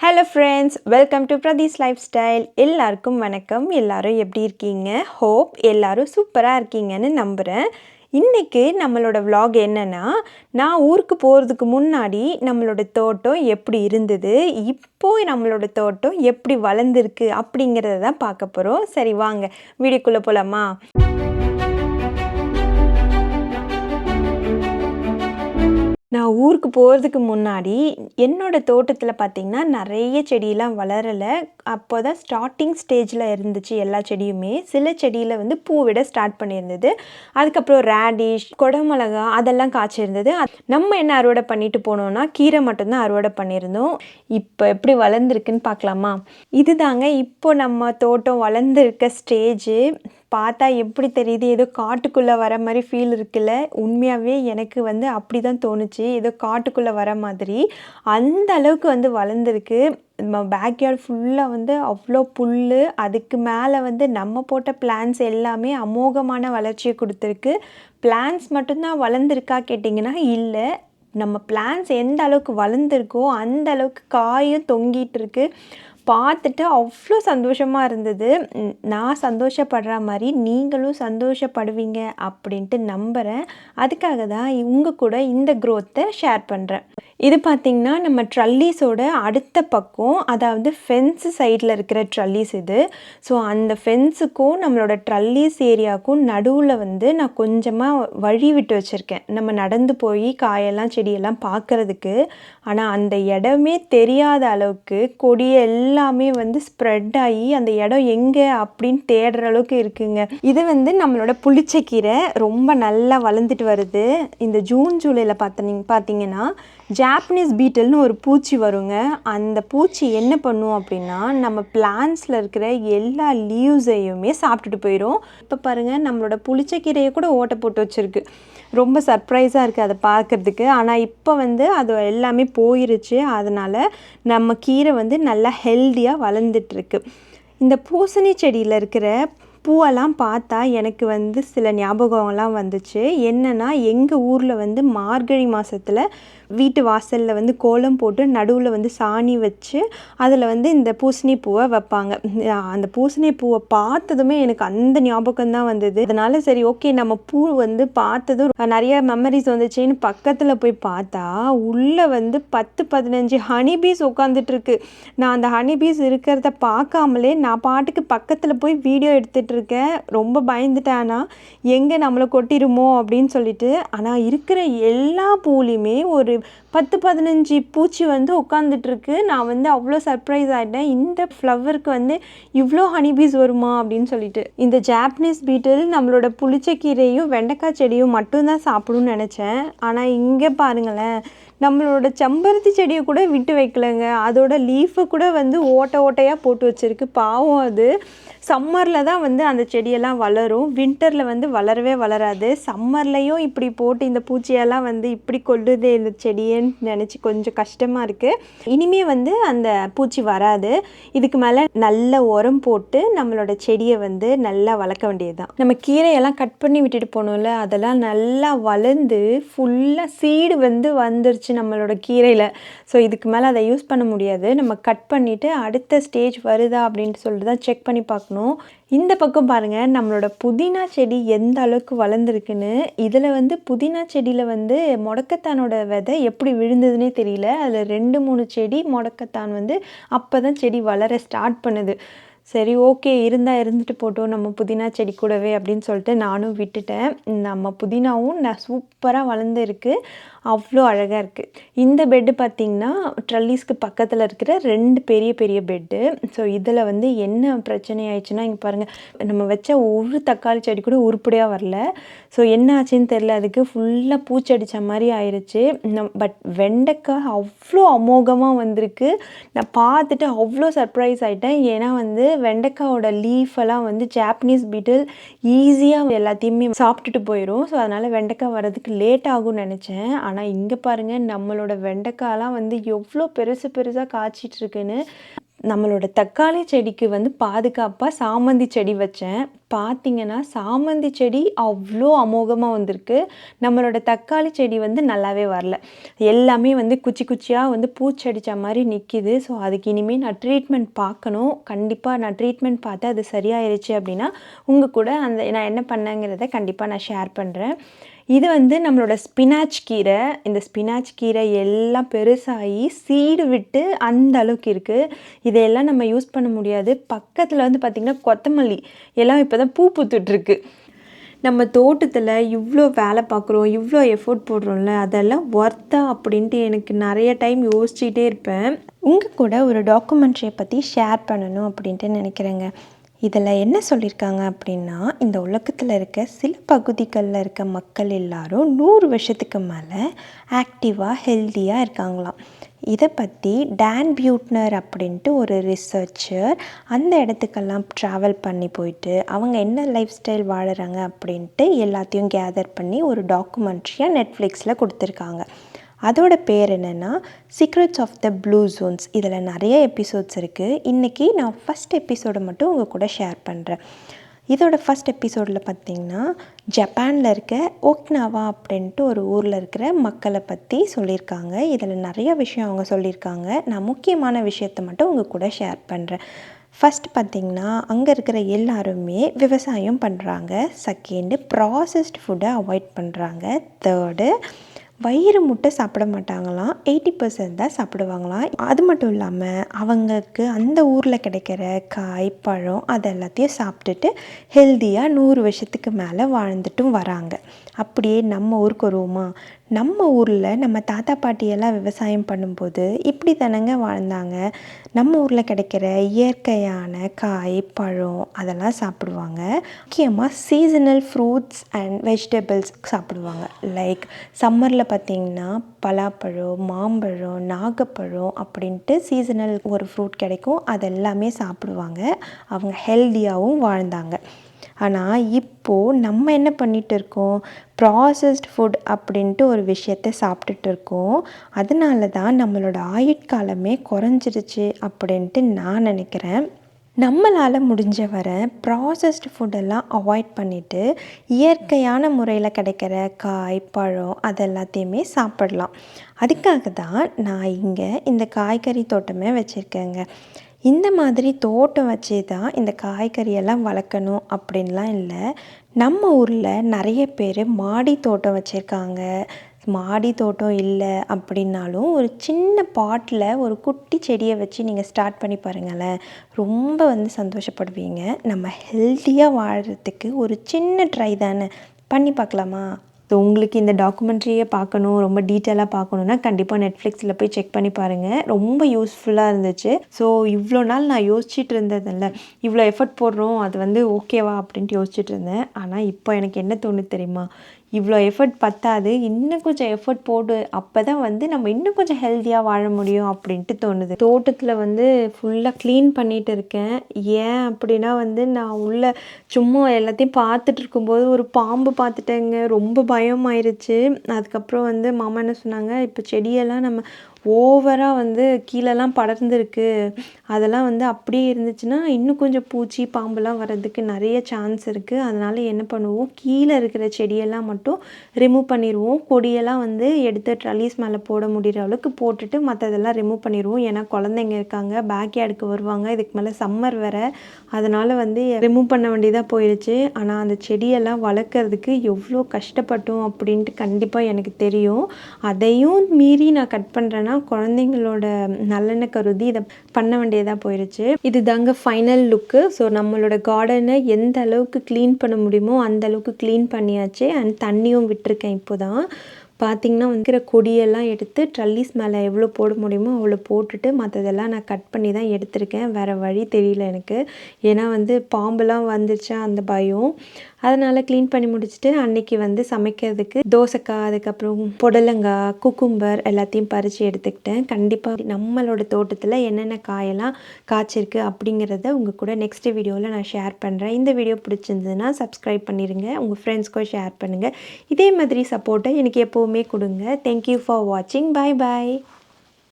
Hello friends welcome to Pradeesh lifestyle எல்லாருக்கும் வணக்கம். எல்லாரும் எப்படி இருக்கீங்க? ஹோப் எல்லாரும் சூப்பராக இருக்கீங்கன்னு நம்புகிறேன் இன்றைக்கி நம்மளோட விலாக் என்னென்னா நான் ஊருக்கு போகிறதுக்கு முன்னாடி நம்மளோட தோட்டம் எப்படி இருந்தது இப்போ நம்மளோட தோட்டம் எப்படி வளர்ந்துருக்கு அப்படிங்கிறத தான் பார்க்க போகிறோம் சரி வாங்க. வீடியோக்குள்ளே போகலாமா நான் ஊருக்கு போகிறதுக்கு முன்னாடி என்னோடய தோட்டத்தில் பார்த்திங்கன்னா நிறைய செடியெல்லாம் வளரலை. அப்போ தான் ஸ்டார்டிங் ஸ்டேஜில் இருந்துச்சு எல்லா செடியுமே. சில செடியில் வந்து பூ விட ஸ்டார்ட் பண்ணியிருந்தது. அதுக்கப்புறம் ரேடிஷ் கொடமிளகா அதெல்லாம் காய்ச்சிருந்தது. நம்ம என்ன அறுவடை பண்ணிட்டு போனோம்னா கீரை மட்டும்தான் அறுவடை பண்ணியிருந்தோம். இப்போ எப்படி வளர்ந்துருக்குன்னு பார்க்கலாமா? இதுதாங்க இப்போ நம்ம தோட்டம் வளர்ந்துருக்க ஸ்டேஜு பார்த்தா எப்படி தெரியுது? ஏதோ காட்டுக்குள்ளே வர மாதிரி ஃபீல் இருக்குல்ல? உண்மையாகவே எனக்கு வந்து அப்படி தான் தோணுச்சு. ஏதோ காட்டுக்குள்ளே வர மாதிரி. அந்த அளவுக்கு வந்து வளர்ந்துருக்கு. நம்ம ஃபுல்லாக வந்து அவ்வளோ புல் அதுக்கு மேலே வந்து நம்ம போட்ட பிளான்ஸ் எல்லாமே அமோகமான வளர்ச்சியை கொடுத்துருக்கு. பிளான்ஸ் மட்டும்தான் வளர்ந்துருக்கா கேட்டிங்கன்னா இல்லை. நம்ம பிளான்ஸ் எந்த அளவுக்கு வளர்ந்துருக்கோ அந்த அளவுக்கு காயும் தொங்கிட்டு இருக்கு. பார்த்துட்டு அவ்வளோ சந்தோஷமாக இருந்தது. நான் சந்தோஷப்படுற மாதிரி நீங்களும் சந்தோஷப்படுவீங்க அப்படின்ட்டு நம்புகிறேன் அதுக்காக தான் உங்கள் கூட இந்த க்ரோத்தை ஷேர் பண்ணுறேன் இது பார்த்திங்கன்னா நம்ம ட்ரல்லீஸோட அடுத்த பக்கம் அதாவது ஃபென்ஸ் சைடில் இருக்கிற ட்ரல்லீஸ் இது. ஸோ அந்த ஃபென்ஸுக்கும் நம்மளோட ட்ரல்லீஸ் ஏரியாவுக்கும் நடுவில் வந்து நான் கொஞ்சமாக வழி விட்டு வச்சுருக்கேன். நம்ம நடந்து போய் காயெல்லாம் செடியெல்லாம் பார்க்குறதுக்கு ஆனால் அந்த இடமே தெரியாத அளவுக்கு கொடி எல்லாமே வந்து ஸ்ப்ரெட் ஆகி அந்த இடம் எங்கே அப்படின்னு தேடுற அளவுக்கு இருக்குங்க. இது வந்து நம்மளோட புளிச்சக்கீரை ரொம்ப நல்லா வளர்ந்துட்டு வருது. இந்த ஜூன் ஜூலையில் பார்த்தீங்க பார்த்தீங்கன்னா ஜாப்பனீஸ் பீட்டில்னு ஒரு பூச்சி வருங்க. அந்த பூச்சி என்ன பண்ணும் அப்படின்னா நம்ம பிளான்ஸில் இருக்கிற எல்லா லீவ்ஸையுமே சாப்பிட்டுட்டு போயிடும் இப்போ பாருங்கள் நம்மளோட புளிச்சக்கீரையை கூட ஓட்ட போட்டு வச்சுருக்கு. ரொம்ப சர்ப்ரைஸாக இருக்குது அதை பார்க்குறதுக்கு. ஆனால் இப்போ வந்து அது எல்லாமே போயிருச்சு. அதனால் நம்ம கீரை வந்து நல்லா ஹெல்த்தியாக வளர்ந்துட்டுருக்கு இந்த பூசணி செடியில் இருக்கிற பூவெல்லாம் பார்த்தா எனக்கு வந்து சில ஞாபகம்லாம் வந்துச்சு. என்னென்னா எங்கள் ஊரில் வந்து மார்கழி மாதத்தில் வீட்டு வாசலில் வந்து கோலம் போட்டு நடுவில் வந்து சாணி வச்சு அதில் வந்து இந்த பூசணி பூவை வைப்பாங்க அந்த பூசணி பூவை பார்த்ததுமே எனக்கு அந்த ஞாபகம் தான் வந்தது. அதனால் சரி ஓகே நம்ம பூ வந்து பார்த்ததும் நிறைய மெமரிஸ் வந்துச்சுன்னு பக்கத்தில் போய் பார்த்தா உள்ளே வந்து பத்து பதினஞ்சு ஹனிபீஸ் உட்காந்துட்டு இருக்கு. நான் அந்த ஹனிபீஸ் இருக்கிறத பார்க்காமலே நான் பாட்டுக்கு பக்கத்தில் போய் வீடியோ எடுத்துட்டு இருக்கேன் ரொம்ப பயந்துட்டேனா எங்கே நம்மளை கொட்டிருமோ அப்படின்னு சொல்லிட்டு ஆனால் இருக்கிற எல்லா பூலையுமே ஒரு பத்து பதினஞ்சு பூச்சி வந்து உட்காந்துட்டுருக்கு நான் வந்து அவ்வளோ சர்ப்ரைஸ் ஆகிட்டேன் இந்த ஃப்ளவருக்கு வந்து இவ்வளோ ஹனிபீஸ் வருமா அப்படின்னு சொல்லிட்டு. இந்த ஜாப்பனீஸ் பீட்டில் நம்மளோட புளிச்சக்கீரையும் வெண்டைக்காய் செடியும் மட்டும்தான் சாப்பிடும்னு நினச்சேன். ஆனால் இங்கே பாருங்களேன். நம்மளோட செம்பருத்தி செடியை கூட விட்டு வைக்கலைங்க. அதோட லீஃபை கூட வந்து ஓட்டை ஓட்டையாக போட்டு வச்சுருக்கு. பாவம் அது. சம்மரில் தான் வந்து அந்த செடியெல்லாம் வளரும். வின்டரில் வந்து வளரவே வளராது. சம்மர்லேயும் இப்படி போட்டு இந்த பூச்சியெல்லாம் வந்து இப்படி கொள்ளுது இந்த செடியை செடியேன்னு நினச்சி கொஞ்சம் கஷ்டமாக இருக்குது இனிமே வந்து அந்த பூச்சி வராது. இதுக்கு மேலே நல்ல உரம் போட்டு நம்மளோட செடியை வந்து நல்லா வளர்க்க வேண்டியது தான் நம்ம கீரையெல்லாம் கட் பண்ணி விட்டுட்டு போனோம்ல அதெல்லாம் நல்லா வளர்ந்து ஃபுல்லாக சீடு வந்து வந்துருச்சு நம்மளோட கீரையில். ஸோ இதுக்கு மேலே அதை யூஸ் பண்ண முடியாது. நம்ம கட் பண்ணிவிட்டு அடுத்த ஸ்டேஜ் வருதா அப்படின்ட்டு சொல்லிட்டு தான் செக் பண்ணி பார்க்கணும். இந்த பக்கம் பாருங்கள் நம்மளோட புதினா செடி எந்த அளவுக்கு வளர்ந்துருக்குன்னு. இதில் வந்து புதினா செடியில் வந்து முடக்கத்தானோட விதை எப்படி விழுந்ததுன்னே தெரியல. அதில் ரெண்டு மூணு செடி முடக்கத்தான் வந்து அப்போ தான் செடி வளர ஸ்டார்ட் பண்ணுது. சரி ஓகே இருந்தால் இருந்துட்டு போட்டோம் நம்ம புதினா செடி கூடவே அப்படின்னு சொல்லிட்டு நானும் விட்டுட்டேன். நம்ம புதினாவும் நான் சூப்பராக வளர்ந்துருக்கு. அவ்வளோ அழகாக இருக்குது இந்த பெட்டு பார்த்திங்கன்னா ட்ரல்லிஸ்க்கு பக்கத்தில் இருக்கிற ரெண்டு பெரிய பெரிய பெட்டு ஸோ இதில் வந்து என்ன பிரச்சனை ஆயிடுச்சுன்னா இங்கே பாருங்கள் நம்ம வச்ச ஒரு தக்காளி செடி கூட உருப்படியாக வரல. ஸோ என்ன ஆச்சுன்னு தெரில அதுக்கு ஃபுல்லாக பூச்சடிச்ச மாதிரி ஆயிடுச்சு பட் வெண்டைக்காய் அவ்வளோ அமோகமாக வந்திருக்கு. நான் பார்த்துட்டு அவ்வளோ சர்ப்ரைஸ் ஆகிட்டேன் ஏன்னா வந்து வெண்டைக்காயோட லீஃப் எல்லாம் வந்து ஜாப்பனீஸ் பீட்டில் ஈஸியாக எல்லாத்தையுமே சாப்பிட்டுட்டு போயிடும் ஸோ அதனால் வெண்டைக்காய் வர்றதுக்கு லேட் ஆகும்னு நினச்சேன். ஆனால் இங்கே பாருங்கள் நம்மளோட வெண்டைக்காயெலாம் வந்து எவ்வளோ பெருசு பெருசாக காய்ச்சிட்டு இருக்குன்னு. நம்மளோட தக்காளி செடிக்கு வந்து பாதுகாப்பாக சாமந்தி செடி வச்சேன். பார்த்திங்கன்னா சாமந்தி செடி அவ்வளோ அமோகமாக வந்திருக்கு. நம்மளோட தக்காளி செடி வந்து நல்லாவே வரல. எல்லாமே வந்து குச்சி குச்சியாக வந்து பூச்சடித்த மாதிரி நிற்கிது ஸோ அதுக்கு இனிமேல் நான் ட்ரீட்மெண்ட் பார்க்கணும். கண்டிப்பாக நான் ட்ரீட்மெண்ட் பார்த்து அது சரியாயிருச்சு அப்படின்னா உங்கள் கூட அந்த நான் என்ன பண்ணேங்கிறத கண்டிப்பாக நான் ஷேர் பண்ணுறேன் இது வந்து நம்மளோட ஸ்பினாச் கீரை. இந்த ஸ்பினாச் கீரை எல்லாம் பெருசாகி சீடு விட்டு அந்த அளவுக்கு இருக்குது இதையெல்லாம் நம்ம யூஸ் பண்ண முடியாது. பக்கத்தில் வந்து பார்த்திங்கன்னா கொத்தமல்லி. எல்லாம் இப்போ தான் பூ பூத்துட்ருக்கு நம்ம தோட்டத்தில் இவ்வளோ வேலை பார்க்குறோம் இவ்வளோ எஃபோர்ட் போடுறோம்ல அதெல்லாம் ஒர்த்தா அப்படின்ட்டு எனக்கு நிறைய டைம் யோசிச்சுட்டே இருப்பேன். உங்கள் கூட ஒரு டாக்குமெண்ட்ரியை பற்றி ஷேர் பண்ணணும் அப்படின்ட்டு நினைக்கிறேங்க. இதில் என்ன சொல்லியிருக்காங்க அப்படின்னா இந்த உலகத்தில் இருக்க சில பகுதிகளில் இருக்க மக்கள் எல்லாரும் நூறு வருஷத்துக்கு மேலே ஆக்டிவாக ஹெல்த்தியாக இருக்காங்களாம். இதை பற்றி டேன் பியூட்னர் அப்படின்ட்டு ஒரு ரிசர்ச்சர் அந்த இடத்துக்கெல்லாம் ட்ராவல் பண்ணி போயிட்டு அவங்க என்ன லைஃப் ஸ்டைல் வாழுறாங்க அப்படின்ட்டு எல்லாத்தையும் கேதர் பண்ணி ஒரு டாக்குமெண்ட்ரியாக நெட்ஃப்ளிக்ஸில் கொடுத்துருக்காங்க. அதோட பேர் என்னென்னா secrets of the blue zones இதில் நிறைய எபிசோட்ஸ் இருக்குது இன்றைக்கி நான் ஃபஸ்ட் எபிசோடை மட்டும் உங்கள் கூட ஷேர் பண்ணுறேன் இதோட ஃபஸ்ட் எபிசோடில் பார்த்திங்கன்னா ஜப்பானில் இருக்க ஓக்னாவா அப்படின்ட்டு ஒரு ஊரில் இருக்கிற மக்களை பற்றி சொல்லியிருக்காங்க. இதில் நிறைய விஷயம் அவங்க சொல்லியிருக்காங்க. நான் முக்கியமான விஷயத்தை மட்டும் உங்கள் கூட ஷேர் பண்ணுறேன் ஃபஸ்ட் பார்த்திங்கன்னா அங்கே இருக்கிற எல்லாருமே விவசாயம் பண்ணுறாங்க செகண்டு ப்ராசஸ்ட் ஃபுட்டை அவாய்ட் பண்ணுறாங்க தேர்டு வயிறு முட்டை சாப்பிட மாட்டாங்களாம். எயிட்டி பர்சன்ட் தான் சாப்பிடுவாங்களாம். அது மட்டும் இல்லாமல் அவங்களுக்கு அந்த ஊரில் கிடைக்கிற காய் பழம் அது எல்லாத்தையும் சாப்பிட்டுட்டு ஹெல்த்தியாக நூறு வருஷத்துக்கு மேலே வாழ்ந்துட்டும் வராங்க. அப்படியே நம்ம ஊருக்கு வருவோமா? நம்ம ஊரில் நம்ம தாத்தா பாட்டியெல்லாம் விவசாயம் பண்ணும்போது இப்படி தானங்க வாழ்ந்தாங்க. நம்ம ஊரில் கிடைக்கிற இயற்கையான காய் பழம் அதெல்லாம் சாப்பிடுவாங்க. முக்கியமாக சீசனல் ஃப்ரூட்ஸ் அண்ட் வெஜிடபிள்ஸ் சாப்பிடுவாங்க. லைக் சம்மரில் பார்த்திங்கன்னா பலாப்பழம் மாம்பழம் நாகப்பழம் அப்படின்ட்டு சீசனல் ஒரு ஃப்ரூட் கிடைக்கும். அதெல்லாமே சாப்பிடுவாங்க. அவங்க ஹெல்த்தியாகவும் வாழ்ந்தாங்க. ஆனால் இப்போது நம்ம என்ன பண்ணிகிட்டு இருக்கோம்? ப்ராசஸ்ட் ஃபுட் அப்படின்ட்டு ஒரு விஷயத்த சாப்பிட்டுட்டு இருக்கோம். அதனால தான் நம்மளோட ஆயுட்காலமே குறைஞ்சிருச்சு அப்படின்ட்டு நான் நினைக்கிறேன். நம்மளால் முடிஞ்ச வர ப்ராசஸ்டு ஃபுட்டெல்லாம் அவாய்ட் பண்ணிவிட்டு இயற்கையான முறையில் கிடைக்கிற காய் பழம் அது எல்லாத்தையுமே சாப்பிடலாம். அதுக்காக தான் நான் இங்கே இந்த காய்கறி தோட்டமே வச்சுருக்கேங்க. இந்த மாதிரி தோட்டம் வச்சு தான் இந்த காய்கறியெல்லாம் வளர்க்கணும் அப்படின்லாம் இல்லை. நம்ம ஊரில் நிறைய பேர் மாடி தோட்டம் வச்சுருக்காங்க. மாடி தோட்டம் இல்லை அப்படின்னாலும் ஒரு சின்ன பாட்டில் ஒரு குட்டி செடியை வச்சு நீங்கள் ஸ்டார்ட் பண்ணி பாருங்களேன். ரொம்ப வந்து சந்தோஷப்படுவீங்க. நம்ம ஹெல்த்தியாக வாழறதுக்கு ஒரு சின்ன ட்ரை தானே. பண்ணி பார்க்கலாமா? ஸோ உங்களுக்கு இந்த டாக்குமெண்ட்ரியை பார்க்கணும் ரொம்ப டீட்டெயிலாக பார்க்கணுன்னா கண்டிப்பாக நெட்ஃப்ளிக்ஸில் போய் செக் பண்ணி பாருங்கள் ரொம்ப யூஸ்ஃபுல்லாக இருந்துச்சு. ஸோ இவ்வளோ நாள் நான் யோசிச்சுட்டு இருந்ததில்ல. இவ்வளோ எஃபர்ட் போடுறோம் அது வந்து ஓகேவா அப்படின்ட்டு யோசிச்சுட்டு இருந்தேன். ஆனால் இப்போ எனக்கு என்ன தோணுது தெரியுமா? இவ்வளோ எஃபர்ட் பத்தாது இன்னும் கொஞ்சம் எஃபர்ட் போடு அப்போ தான் வந்து நம்ம இன்னும் கொஞ்சம் ஹெல்த்தியாக வாழ முடியும் அப்படின்ட்டு தோணுது. தோட்டத்தில் வந்து ஃபுல்லாக க்ளீன் பண்ணிகிட்டு இருக்கேன். ஏன் அப்படின்னா வந்து நான் உள்ள சும்மா எல்லாத்தையும் பார்த்துட்டு இருக்கும்போது ஒரு பாம்பு பார்த்துட்டேங்க. ரொம்ப பயம் ஆயிடுச்சு அதுக்கப்புறம் வந்து மாமா என்ன சொன்னாங்க இப்போ செடியெல்லாம் நம்ம ஓவராக வந்து கீழெல்லாம் படர்ந்துருக்கு. அதெல்லாம் வந்து அப்படியே இருந்துச்சுன்னா இன்னும் கொஞ்சம் பூச்சி பாம்புலாம் வர்றதுக்கு நிறைய சான்ஸ் இருக்குது அதனால் என்ன பண்ணுவோம்? கீழே இருக்கிற செடியெல்லாம் மட்டும் ரிமூவ் பண்ணிடுவோம் கொடியெல்லாம் வந்து எடுத்து ட்ரலீஸ் மேலே போட முடிகிற அளவுக்கு போட்டுட்டு மற்றதெல்லாம் ரிமூவ் பண்ணிடுவோம் ஏன்னா குழந்தைங்க இருக்காங்க பேக் யார்டுக்கு வருவாங்க. இதுக்கு மேலே சம்மர் வேறு. அதனால் வந்து ரிமூவ் பண்ண வேண்டியதாக போயிடுச்சு ஆனால் அந்த செடியெல்லாம் வளர்க்குறதுக்கு எவ்வளோ கஷ்டப்பட்டோம் அப்படின்ட்டு கண்டிப்பாக எனக்கு தெரியும். அதையும் மீறி நான் கட் பண்ணுறேன்னா குழந்தைங்களோட நல்லெண்ண கருதி இதை பண்ண வேண்டியதாக போயிடுச்சு இது தாங்க ஃபைனல் லுக்கு ஸோ நம்மளோட கார்டனை எந்த அளவுக்கு க்ளீன் பண்ண முடியுமோ அந்த அளவுக்கு க்ளீன் பண்ணியாச்சு. அண்ட் தண்ணியும் விட்டுருக்கேன் இப்போ தான் பார்த்திங்கன்னா வந்துக்கிற கொடியெல்லாம் எடுத்து ட்ரல்லிஸ் மேலே எவ்வளோ போட முடியுமோ அவ்வளோ போட்டுட்டு மற்றதெல்லாம் நான் கட் பண்ணி தான் எடுத்திருக்கேன். வேறு வழி தெரியல எனக்கு. ஏன்னா வந்து பாம்புலாம் வந்துச்சா அந்த பயம். அதனால் க்ளீன் பண்ணி முடிச்சுட்டு அன்னைக்கு வந்து சமைக்கிறதுக்கு தோசைக்காய் அதுக்கப்புறம் புடலங்காய் குக்கும்பர் எல்லாத்தையும் பறித்து எடுத்துக்கிட்டேன். கண்டிப்பாக நம்மளோட தோட்டத்தில் என்னென்ன காயெல்லாம் காய்ச்சிருக்கு அப்படிங்கிறத உங்கள் கூட நெக்ஸ்ட் வீடியோவில் நான் ஷேர் பண்ணுறேன் இந்த வீடியோ பிடிச்சிருந்ததுன்னா சப்ஸ்கிரைப் பண்ணிடுங்க உங்கள் ஃப்ரெண்ட்ஸ்க்கும் ஷேர் பண்ணுங்கள் இதே மாதிரி சப்போர்ட்டை எனக்கு எப்போவுமே கொடுங்க. தேங்க்யூ ஃபார் வாட்சிங் பாய் பாய்